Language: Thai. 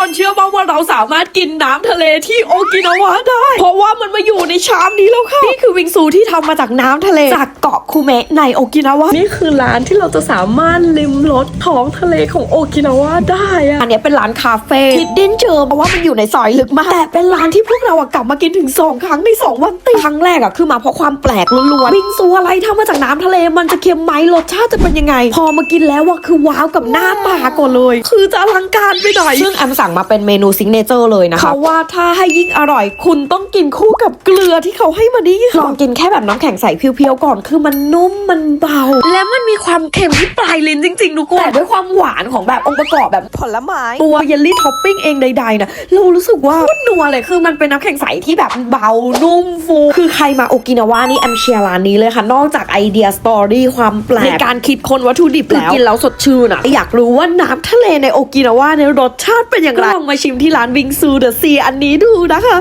คนเชื่อบ้างว่าเราสามารถกินน้ำทะเลที่โอกินาวาได้ เพราะว่ามันมาอยู่ในชามนี้แล้วค่ะ นี่คือวิงซูที่ทำมาจากน้ำทะเลจากเกาะคูเมะในโอกินาวานี่คือร้านที่เราจะสามารถลิมรสท้องทะเลของโอกินาวาได้อะอันเนี้ยเป็นร้านคาเฟ่ที่เด่นเจอเพราะว่ามันอยู่ในซอยลึกมาก แต่เป็นร้านที่พวกเราอะกลับมากินถึงสองครั้งในสองวันติดครั้งแรกอะคือมาเพราะความแปลกล้วนๆวิงซูอะไรทำมาจากน้ำทะเลมันจะเค็มไหมรสชาติจะเป็นยังไง พอมากินแล้วว่าคือว้าวกับหน้าตาก่อนเลย คือจะอลังการไปหน่อยซึ่งแอมสั่งมาเป็นเมนูซิกเนเจอร์เลยนะคะเพราะว่าถ้าให้ยิ่งอร่อย คุณต้องกินคู่กับเกลือที่เขาให้มานี่ลองกินแค่แบบน้ำแข็งใสเพียวๆก่อนคือมันนุ่มมันเบา และมันมีความเค็มที่ปลายลิ้นจริงๆทุกคนแต่ด้วยความหวานของแบบองค์ประกอบแบบผลไม้ตัวเยลลี่ท็อปปิ้งเองใดๆนะเรารู้สึกว่ามันนัวเลยคือมันเป็นน้ำแข็งใสที่แบบเบานุ่มฟู คือใครมาโอกินาวานี่แอมเชียร์ร้านนี้เลยค่ะ นอกจากไอเดียสตอรี่ความแปลกในการคิดค้นวัตถุดิบแล้วกินแล้วสดชื่นอะอยากรู้ว่าน้ำทะเลในโอกินาวาเนี่ยรสชาติเป็นอย่างไลองมาชิมที่ร้านวิงซูเดอะซีอันนี้ดูนะคะ